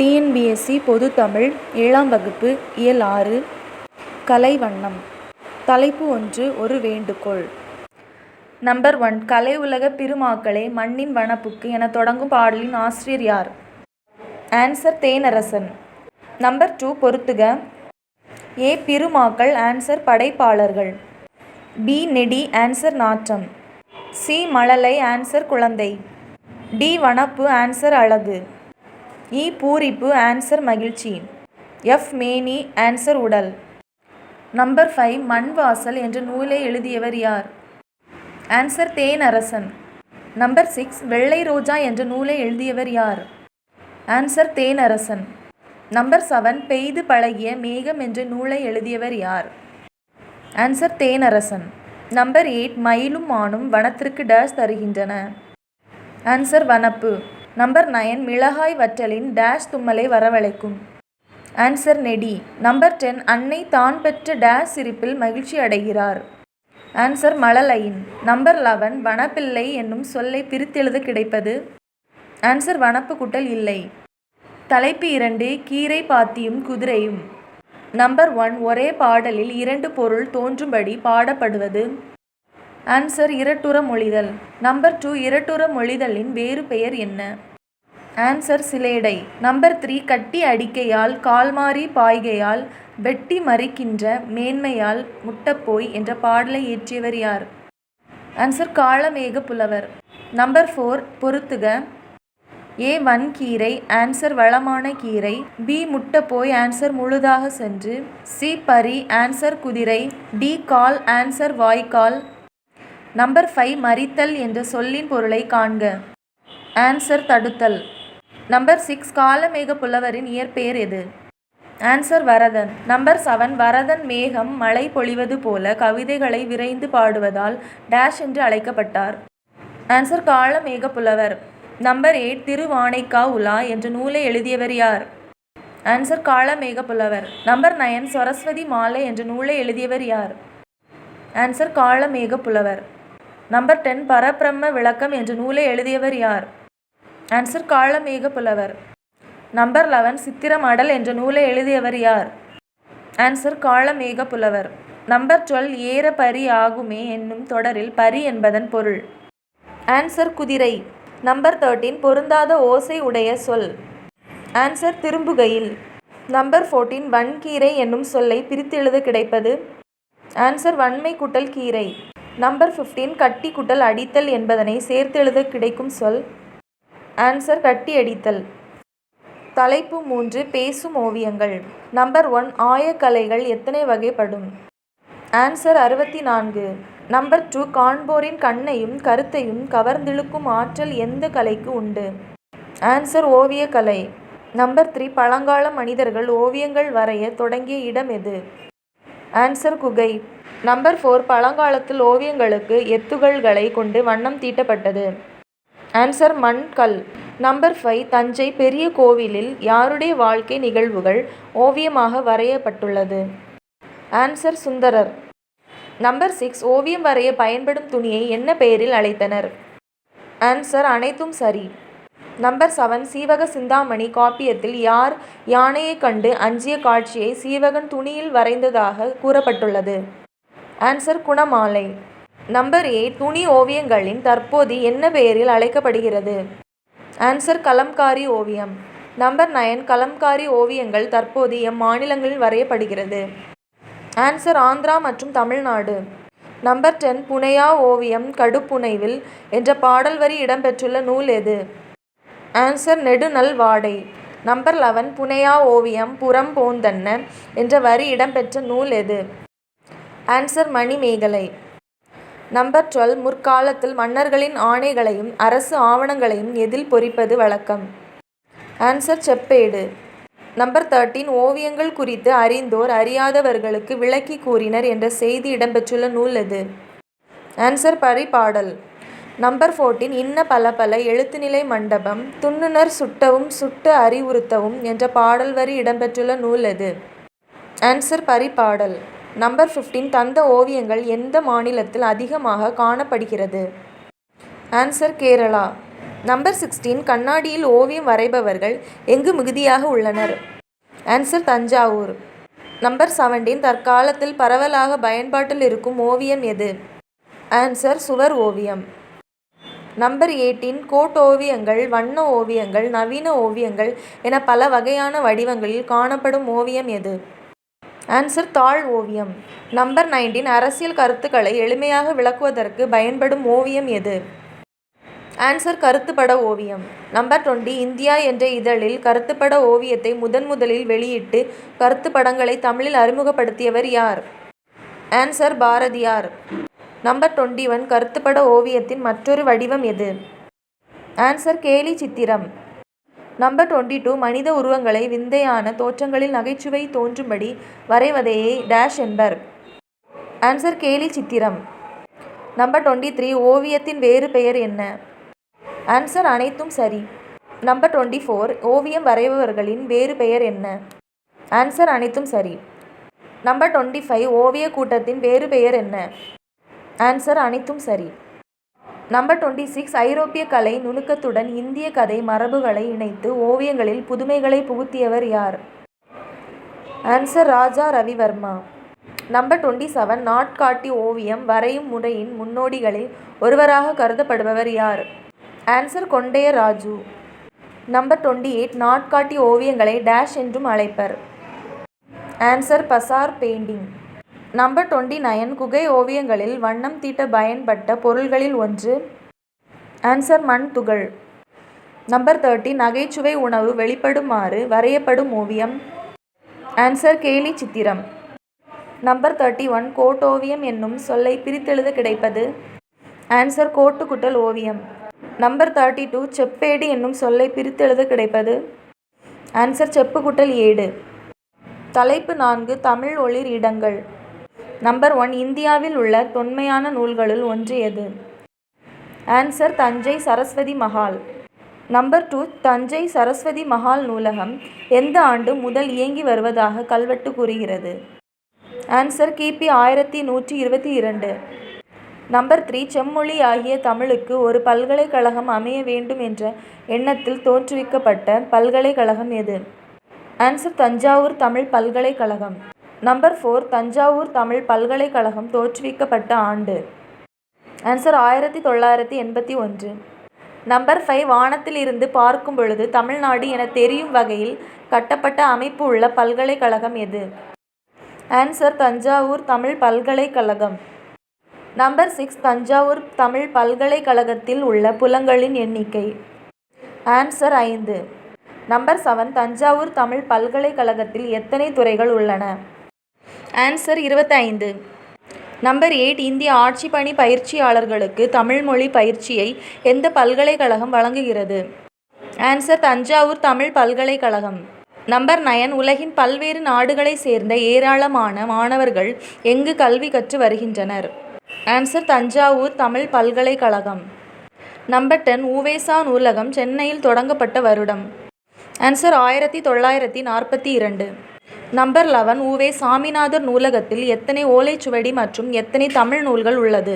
TNPSC பொதுத்தமிழ் ஏழாம் வகுப்பு இயல் ஆறு கலைவண்ணம். தலைப்பு ஒன்று ஒரு வேண்டுகோள். நம்பர் ஒன் கலை உலகப் பெருமாக்களே மண்ணின் வனப்புக்கு என தொடங்கும் பாடலின் ஆசிரியர் யார்? ஆன்சர் தேனரசன். நம்பர் டூ பொறுத்துக. ஏ பெருமாக்கள் ஆன்சர் படைப்பாளர்கள். பி நெடி ஆன்சர் நாற்றம். சி மழலை ஆன்சர் குழந்தை. டி வனப்பு ஆன்சர் அழகு. இ பூரிப்பு ஆன்சர் மகிழ்ச்சி. எஃப் மேனி ஆன்சர் உடல். நம்பர் ஃபைவ் மண் வாசல் என்ற நூலை எழுதியவர் யார்? ஆன்சர் தேனரசன். நம்பர் சிக்ஸ் வெள்ளை ரோஜா என்ற நூலை எழுதியவர் யார்? ஆன்சர் தேனரசன். நம்பர் செவன் பெய்து பழகிய மேகம் என்ற நூலை எழுதியவர் யார்? ஆன்சர் தேனரசன். நம்பர் எயிட் மயிலும் மானும் வனத்திற்கு டேஷ் தருகின்றன. ஆன்சர் வனப்பு. நம்பர் நயன் மிளகாய் வற்றலின் டேஷ் தும்மலை வரவழைக்கும். ஆன்சர் நெடி. நம்பர் டென் அன்னை தான் பெற்ற டேஷ் சிரிப்பில் மகிழ்ச்சி அடைகிறார். ஆன்சர் மழலையின். நம்பர் லெவன் வனப்பிள்ளை என்னும் சொல்லை பிரித்தெழுத கிடைப்பது. ஆன்சர் வனப்பு குட்டல் இல்லை. தலைப்பு இரண்டு கீரை பாத்தியும் குதிரையும். நம்பர் ஒன் ஒரே பாடலில் இரண்டு பொருள் தோன்றும்படி பாடப்படுவது. ஆன்சர் இரட்டுற மொழிதல் நம்பர் டூ இரட்டுற மொழிதலின் வேறு பெயர் என்ன? ஆன்சர் சிலேடை நம்பர் த்ரீ கட்டி அடிக்கையால் கால்மாறி பாய்கையால் வெட்டி மறிக்கின்ற மேன்மையால் முட்டப்போய் என்ற பாடலை இயற்றியவர் யார்? ஆன்சர் காலமேக புலவர். நம்பர் ஃபோர் பொருத்துக ஏ வன்கீரை ஆன்சர் வளமான கீரை. பி முட்டப்போய் ஆன்சர் முழுதாக சென்று. சி பரி ஆன்சர் குதிரை. டி கால் ஆன்சர் வாய்க்கால். நம்பர் ஃபைவ் மறித்தல் என்ற சொல்லின் பொருளை காண்க. ஆன்சர் தடுத்தல். நம்பர் சிக்ஸ் காலமேக புலவரின் இயற்பெயர் எது? Answer Varadhan. Number seven Varadhan மேகம் மழை பொழிவது போல கவிதைகளை விரைந்து பாடுவதால் டேஷ் என்று அழைக்கப்பட்டார். ஆன்சர் காலமேக புலவர். நம்பர் எயிட் திருவானைக்கா உலா என்ற நூலை எழுதியவர் யார்? ஆன்சர் காலமேக புலவர். நம்பர் நயன் சரஸ்வதி மாலை என்ற நூலை எழுதியவர் யார்? ஆன்சர் காலமேக புலவர். நம்பர் டென் பரபிரம்ம விளக்கம் என்ற நூலை எழுதியவர் யார்? ஆன்சர் காலமேக புலவர். நம்பர் லெவன் சித்திரமடல் என்ற நூலை எழுதியவர் யார்? ஆன்சர் காலமேக புலவர். நம்பர் டுவெல் ஏற பரி ஆகுமே என்னும் தொடரில் பரி என்பதன் பொருள். ஆன்சர் குதிரை. நம்பர் தேர்ட்டீன் பொருந்தாத ஓசை உடைய சொல். ஆன்சர் திரும்புகையில். நம்பர் ஃபோர்டீன் வன்கீரை என்னும் சொல்லை பிரித்தெழுத கிடைப்பது. ஆன்சர் வன்மை குட்டல் கீரை. நம்பர் ஃபிஃப்டீன் கட்டி குட்டல் அடித்தல் என்பதனை சேர்த்தெழுத கிடைக்கும் சொல். ஆன்சர் கட்டி அடித்தல். தலைப்பு மூன்று பேசும் ஓவியங்கள். நம்பர் ஒன் ஆயக்கலைகள் எத்தனை வகைப்படும்? ஆன்சர் அறுபத்தி நான்கு நம்பர் டூ காண்போரின் கண்ணையும் கருத்தையும் கவர்ந்திழுக்கும் ஆற்றல் எந்த கலைக்கு உண்டு? ஆன்சர் ஓவியக்கலை. நம்பர் த்ரீ பழங்கால மனிதர்கள் ஓவியங்கள் வரைய தொடங்கிய இடம் எது? ஆன்சர் குகை. நம்பர் ஃபோர் பழங்காலத்தில் ஓவியங்களுக்கு எத்துகள்களை கொண்டு வண்ணம் தீட்டப்பட்டது. ஆன்சர் மண் கல். நம்பர் ஃபைவ் தஞ்சை பெரிய கோவிலில் யாருடைய வாழ்க்கை நிகழ்வுகள் ஓவியமாக வரையப்பட்டுள்ளது? ஆன்சர் சுந்தரர். நம்பர் சிக்ஸ் ஓவியம் வரைய பயன்படும் துணியை என்ன பெயரில் அழைத்தனர்? ஆன்சர் அனைத்தும் சரி. நம்பர் செவன் சீவக சிந்தாமணி காப்பியத்தில் யார் யானையைக் கண்டு அஞ்சிய காட்சியை சீவகன் துணியில் வரைந்ததாக கூறப்பட்டுள்ளது? ஆன்சர் குணமாலை. நம்பர் எயிட் துணி ஓவியங்களின் தற்போது என்ன பெயரில் அழைக்கப்படுகிறது? ஆன்சர் கலம்காரி ஓவியம். நம்பர் நயன் கலம்காரி ஓவியங்கள் தற்போது எம்மாநிலங்களில் வரையப்படுகிறது. ஆன்சர் ஆந்திரா மற்றும் தமிழ்நாடு. நம்பர் டென் புனையா ஓவியம் கடுப்புனைவில் என்ற பாடல் வரி இடம்பெற்றுள்ள நூல் எது? ஆன்சர் நெடுநல் வாடை. நம்பர் லெவன் புனையா ஓவியம் புறம் போந்தன்ன என்ற வரி இடம்பெற்ற நூல் எது? ஆன்சர் மணிமேகலை. நம்பர் டுவெல் முற்காலத்தில் மன்னர்களின் ஆணைகளையும் அரசு ஆவணங்களையும் எதில் பொறிப்பது வழக்கம்? ஆன்சர் செப்பேடு. நம்பர் தேர்ட்டீன் ஓவியங்கள் குறித்து அறிந்தோர் அறியாதவர்களுக்கு விளக்கி கூறினர் என்ற செய்தி இடம்பெற்றுள்ள நூல் எது? ஆன்சர் பரிபாடல். நம்பர் ஃபோர்டீன் இன்ன பல பல எழுத்துநிலை மண்டபம் துண்ணுனர் சுட்டவும் சுட்டு அறிவுறுத்தவும் என்ற பாடல் வரி இடம்பெற்றுள்ள நூல் எது? ஆன்சர் பரிபாடல். நம்பர் ஃபிஃப்டீன் தந்த ஓவியங்கள் எந்த மாநிலத்தில் அதிகமாக காணப்படுகிறது? ஆன்சர் கேரளா. நம்பர் சிக்ஸ்டீன் கண்ணாடியில் ஓவியம் வரைபவர்கள் எங்கு மிகுதியாக உள்ளனர்? ஆன்சர் தஞ்சாவூர். நம்பர் செவன்டீன் தற்காலத்தில் பரவலாக பயன்பாட்டில் இருக்கும் ஓவியம் எது? ஆன்சர் சுவர் ஓவியம். நம்பர் எயிட்டீன் கோட்டோவியங்கள் வண்ண ஓவியங்கள் நவீன ஓவியங்கள் என பல வகையான வடிவங்களில் காணப்படும் ஓவியம் எது? ஆன்சர் தாழ் ஓவியம். நம்பர் நைன்டீன் அரசியல் கருத்துக்களை எளிமையாக விளக்குவதற்கு பயன்படும் ஓவியம் எது? ஆன்சர் கருத்துப்பட ஓவியம். நம்பர் டுவெண்ட்டி இந்தியா என்ற இதழில் கருத்துப்பட ஓவியத்தை முதன் முதலில் வெளியிட்டு கருத்துப்படங்களை தமிழில் அறிமுகப்படுத்தியவர் யார்? Answer Bharathiyar. Number twenty one கருத்துப்பட ஓவியத்தின் மற்றொரு வடிவம் எது? ஆன்சர் கேலி சித்திரம். நம்பர் டுவெண்ட்டி டூ மனித உருவங்களை விந்தையான தோற்றங்களில் நகைச்சுவை தோன்றும்படி வரைவதையே டேஷ் என்பர். ஆன்சர் கேலி சித்திரம். நம்பர் டுவெண்ட்டி த்ரீ ஓவியத்தின் வேறு பெயர் என்ன? ஆன்சர் அனைத்தும் சரி. நம்பர் டுவெண்ட்டி ஃபோர் ஓவியம் வரைபவர்களின் வேறு பெயர் என்ன? ஆன்சர் அனைத்தும் சரி. நம்பர் டுவெண்ட்டி ஃபைவ் ஓவிய கூட்டத்தின் வேறு பெயர் என்ன? ஆன்சர் அனைத்தும் சரி. நம்பர் டுவெண்ட்டி சிக்ஸ் ஐரோப்பிய கலை நுணுக்கத்துடன் இந்திய கதை மரபுகளை இணைத்து ஓவியங்களில் புதுமைகளை புகுத்தியவர் யார்? Answer Raja Ravi Varma. Number twenty seven நாட்காட்டி ஓவியம் வரையும் முறையின் முன்னோடிகளில் ஒருவராக கருதப்படுபவர் யார்? Answer Kondaiya Raju number twenty eight நாட்காட்டி ஓவியங்களை டேஷ் என்றும் அழைப்பர். Answer bazaar painting number twenty nine குகை ஓவியங்களில் வண்ணம் தீட்ட பயன்பட்ட பொருள்களில் ஒன்று. ஆன்சர் மண் துகள். நம்பர் தேர்ட்டி நகைச்சுவை உணவு வெளிப்படுமாறு வரையப்படும் ஓவியம். ஆன்சர் கேலி சித்திரம். நம்பர் தேர்ட்டி ஒன் கோட்டோவியம் என்னும் சொல்லை பிரித்தெழுத கிடைப்பது. ஆன்சர் கோட்டுக்குட்டல் ஓவியம். நம்பர் தேர்ட்டி டூ செப்பேடு என்னும் சொல்லை பிரித்தெழுத கிடைப்பது. ஆன்சர் செப்புக்குட்டல் ஏடு. தலைப்பு நான்கு தமிழ் ஒளிர் இடங்கள். நம்பர் ஒன் இந்தியாவில் உள்ள தொன்மையான நூல்களுள் ஒன்று எது? Answer Thanjai Saraswathi Mahal. Number two Thanjai Saraswathi Mahal நூலகம் எந்த ஆண்டு முதல் இயங்கி வருவதாக கல்வெட்டு கூறுகிறது? ஆன்சர் கிபி ஆயிரத்தி நூற்றி இருபத்தி இரண்டு. நம்பர் த்ரீ செம்மொழி ஆகிய தமிழுக்கு ஒரு பல்கலைக்கழகம் அமைய வேண்டும் என்ற எண்ணத்தில் தோற்றுவிக்கப்பட்ட பல்கலைக்கழகம் எது? ஆன்சர் தஞ்சாவூர் தமிழ் பல்கலைக்கழகம். நம்பர் ஃபோர் தஞ்சாவூர் தமிழ் பல்கலைக்கழகம் தோற்றுவிக்கப்பட்ட ஆண்டு. ஆன்சர் ஆயிரத்தி தொள்ளாயிரத்தி எண்பத்தி ஒன்று. நம்பர் ஃபைவ் வானத்தில் இருந்து பார்க்கும் பொழுது தமிழ்நாடு என தெரியும் வகையில் கட்டப்பட்ட அமைப்பு உள்ள பல்கலைக்கழகம் எது? ஆன்சர் தஞ்சாவூர் தமிழ் பல்கலைக்கழகம். நம்பர் சிக்ஸ் தஞ்சாவூர் தமிழ் பல்கலைக்கழகத்தில் உள்ள புலங்களின் எண்ணிக்கை. ஆன்சர் ஐந்து. நம்பர் செவன் தஞ்சாவூர் தமிழ் பல்கலைக்கழகத்தில் எத்தனை துறைகள் உள்ளன? ஆன்சர் இருபத்தைந்து. நம்பர் எயிட் இந்திய ஆட்சி பணி பயிற்சியாளர்களுக்கு தமிழ்மொழி பயிற்சியை எந்த பல்கலைக்கழகம் வழங்குகிறது? ஆன்சர் தஞ்சாவூர் தமிழ் பல்கலைக்கழகம். நம்பர் நயன் உலகின் பல்வேறு நாடுகளை சேர்ந்த ஏராளமான மாணவர்கள் எங்கு கல்வி கற்று வருகின்றனர்? ஆன்சர் தஞ்சாவூர் தமிழ் பல்கலைக்கழகம். நம்பர் டென் உவேசா நூலகம் சென்னையில் தொடங்கப்பட்ட வருடம். ஆன்சர் ஆயிரத்தி தொள்ளாயிரத்தி நாற்பத்தி இரண்டு. நம்பர் லெவன் உவே சாமிநாதர் நூலகத்தில் எத்தனை ஓலைச்சுவடி மற்றும் எத்தனை தமிழ் நூல்கள் உள்ளது?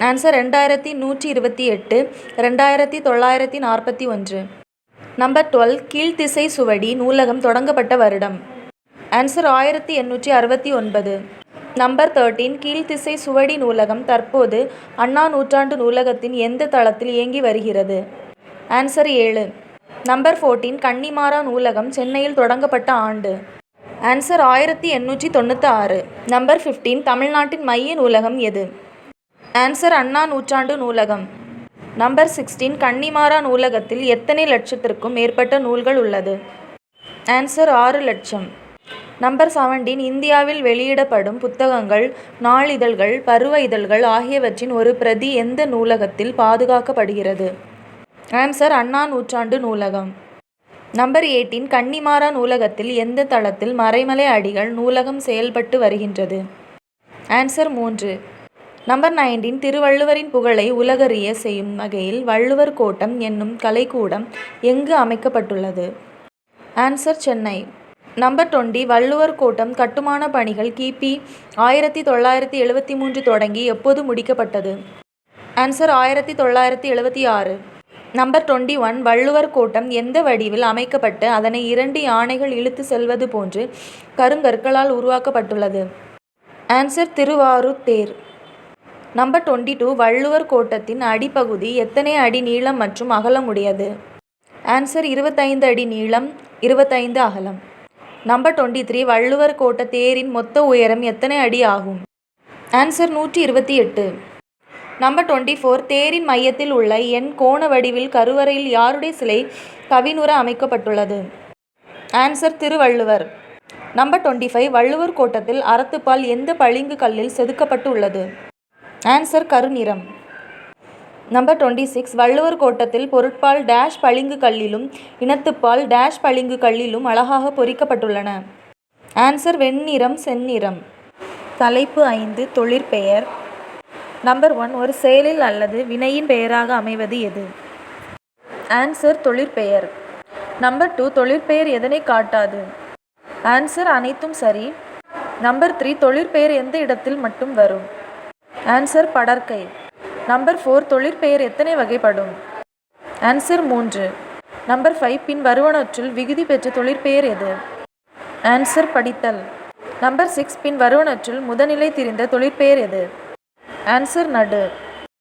ஆன்சர் ரெண்டாயிரத்தி நூற்றி இருபத்தி எட்டு ரெண்டாயிரத்தி தொள்ளாயிரத்தி நாற்பத்தி ஒன்று. நம்பர் டுவெல் கீழ்த்திசை சுவடி நூலகம் தொடங்கப்பட்ட வருடம். ஆன்சர் ஆயிரத்தி எண்ணூற்றி அறுபத்தி ஒன்பது. நம்பர் தேர்ட்டீன் கீழ்த்திசை சுவடி நூலகம் தற்போது அண்ணா நூற்றாண்டு நூலகத்தின் எந்த தளத்தில் இயங்கி வருகிறது? ஆன்சர் ஏழு. நம்பர் ஃபோர்டீன் கன்னிமாரா நூலகம் சென்னையில் தொடங்கப்பட்ட ஆண்டு. ஆன்சர் ஆயிரத்தி எண்ணூற்றி தொண்ணூற்றி ஆறு நம்பர் ஃபிஃப்டீன் தமிழ்நாட்டின் மைய நூலகம் எது? ஆன்சர் அண்ணா நூற்றாண்டு நூலகம். நம்பர் சிக்ஸ்டீன் கன்னிமாரா நூலகத்தில் எத்தனை லட்சத்திற்கும் மேற்பட்ட நூல்கள் உள்ளது? ஆன்சர் ஆறு லட்சம். நம்பர் செவன்டீன் இந்தியாவில் வெளியிடப்படும் புத்தகங்கள் நாளிதழ்கள் பருவ இதழ்கள் ஆகியவற்றின் ஒரு பிரதி எந்த நூலகத்தில் பாதுகாக்கப்படுகிறது? ஆன்சர் அண்ணா நூற்றாண்டு நூலகம். நம்பர் எயிட்டீன் கன்னிமாரா நூலகத்தில் எந்த தளத்தில் மறைமலை அடிகள் நூலகம் செயல்பட்டு வருகின்றது? ஆன்சர் மூன்று. நம்பர் நைன்டீன் திருவள்ளுவரின் புகழை உலகறிய செய்யும் வகையில் வள்ளுவர் கோட்டம் என்னும் கலைக்கூடம் எங்கு அமைக்கப்பட்டுள்ளது? Answer Chennai. Number twenty Valluvar Kottam கட்டுமான பணிகள் கிபி ஆயிரத்தி தொள்ளாயிரத்தி எழுபத்தி மூன்று தொடங்கி எப்போது முடிக்கப்பட்டது? ஆன்சர் ஆயிரத்தி தொள்ளாயிரத்தி எழுபத்தி ஆறு. Number twenty one Valluvar Kottam எந்த வடிவில் அமைக்கப்பட்டு அதனை இரண்டு யானைகள் இழுத்து செல்வது போன்று கருங்கற்களால் உருவாக்கப்பட்டுள்ளது? ஆன்சர் திருவாரூர் தேர் நம்பர் டுவெண்ட்டி டூ வள்ளுவர் கோட்டத்தின் அடிப்பகுதி எத்தனை அடி நீளம் மற்றும் அகலம் உடையது? ஆன்சர் இருபத்தைந்து அடி நீளம் இருபத்தைந்து அகலம். நம்பர் டுவெண்ட்டி த்ரீ வள்ளுவர் கோட்ட தேரின் மொத்த உயரம் எத்தனை அடி ஆகும்? ஆன்சர் நூற்றி இருபத்தி எட்டு. நம்பர் டுவெண்ட்டி ஃபோர் தேரின் மையத்தில் உள்ள என் கோண வடிவில் கருவறையில் யாருடைய சிலை கவினுற அமைக்கப்பட்டுள்ளது? Answer Thiruvalluvar. Number twenty five Valluvar கோட்டத்தில் அறத்துப்பால் எந்த பளிங்கு கல்லில் செதுக்கப்பட்டு உள்ளது ஆன்சர் கருநிறம். நம்பர் டுவெண்ட்டி சிக்ஸ் வள்ளுவர் கோட்டத்தில் பொருட்பால் டேஷ் பளிங்கு கல்லிலும் இனத்துப்பால் டேஷ் பளிங்கு கல்லிலும் அழகாக பொறிக்கப்பட்டுள்ளன. ஆன்சர் வெண்ணிறம் செந்நிறம். தலைப்பு ஐந்து தொழிற்பெயர். நம்பர் ஒன் ஒரு செயலில் அல்லது வினையின் பெயராக அமைவது எது? ஆன்சர் தொழிற்பெயர். நம்பர் டூ தொழிற்பெயர் எதனை காட்டாது? ஆன்சர் அனைத்தும் சரி. நம்பர் த்ரீ தொழிற்பெயர் எந்த இடத்தில் மட்டும் வரும்? ஆன்சர் படற்கை. நம்பர் ஃபோர் தொழிற்பெயர் எத்தனை வகைப்படும்? ஆன்சர் மூன்று. நம்பர் ஃபைவ் பின் வருவனற்றுள் விகுதி பெற்ற தொழிற்பெயர் எது? ஆன்சர் படித்தல். நம்பர் சிக்ஸ் பின் வருவனற்றுள் முதநிலை திரிந்த தொழிற்பெயர் எது? ஆன்சர் நடு